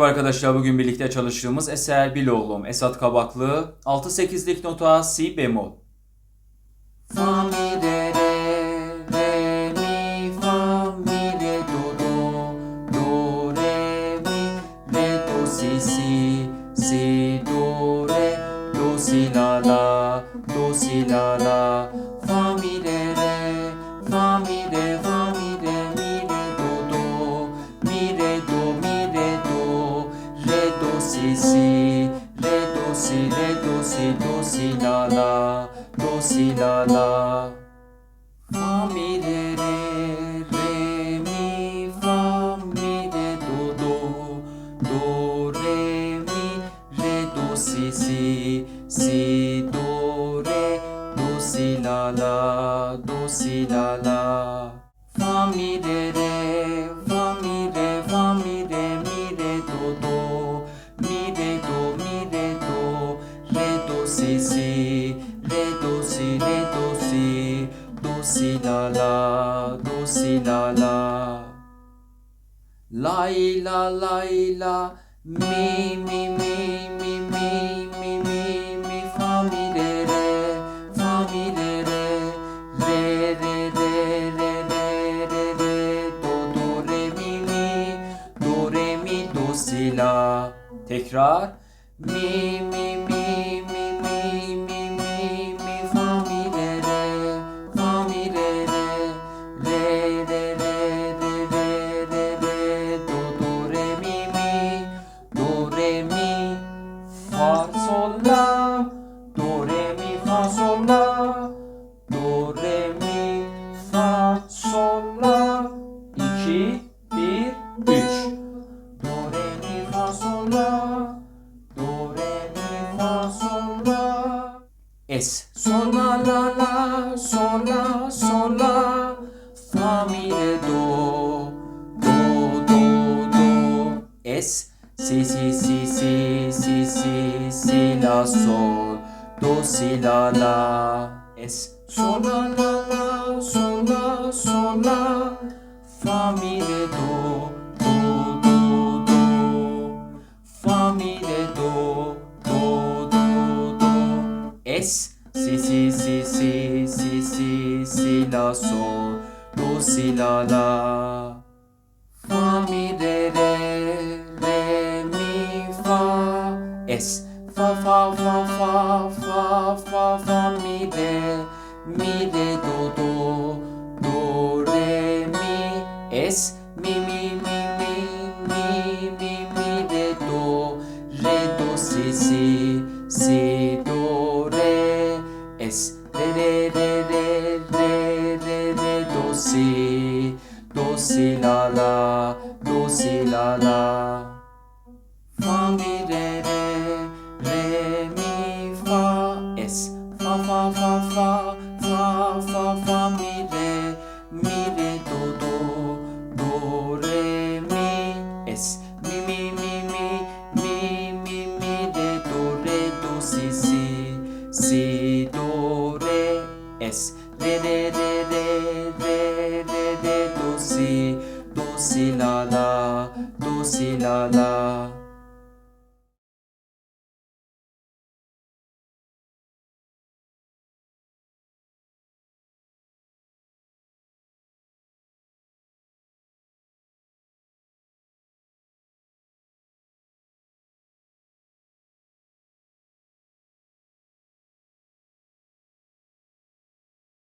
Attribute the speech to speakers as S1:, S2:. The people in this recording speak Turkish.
S1: arkadaşlar bugün birlikte çalıştığımız eser Biloğlum Esat Kabaklı 6-8'lik nota Si bemol. Fa mi re re si re do si re do si do si la la do si la la. Fa mi re re re mi fa mi re do do do re mi re do si si si do re do si la la do si la la. Fa mi re la la do si la. La Lay la lay la. Mi mi mi mi mi mi mi mi fa mi re re. Fa mi re re. Re re re re re re re. Do do re mi mi. Do re mi do si la. Tekrar. Mi mi fa sol la do re mi fa sol la do re mi fa sol la 2 1 3 do re mi fa sol la do re mi fa sol la es. Sol la la la sol la sol la fa mi re do. Do do do. Es si si si si si si si la sol do si la la es sol la la la sol la sol la fa mi re do do do do fa mi re do do do do es si si si si si si si la sol do si la la es fa fa fa fa fa fa fa mi re mi re do do do re mi es mi mi mi mi mi mi mi re do re do si si si do re es re re re re re re re do si do si la la do si la la. Fa mi fa fa fa fa fa fa mi re mi re do do do re mi es. Mi mi mi mi mi mi mi re do re do si si si do re es. Re re re re re re re do si do si la la do si la la